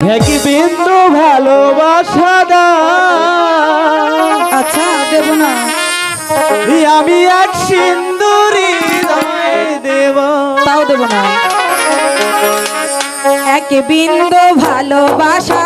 এক বিন্দু ভালোবাসা দাও। আচ্ছা দেব না। আমি এক সিন্দুরি দেব। তাও দেব না। এক বিন্দু ভালোবাসা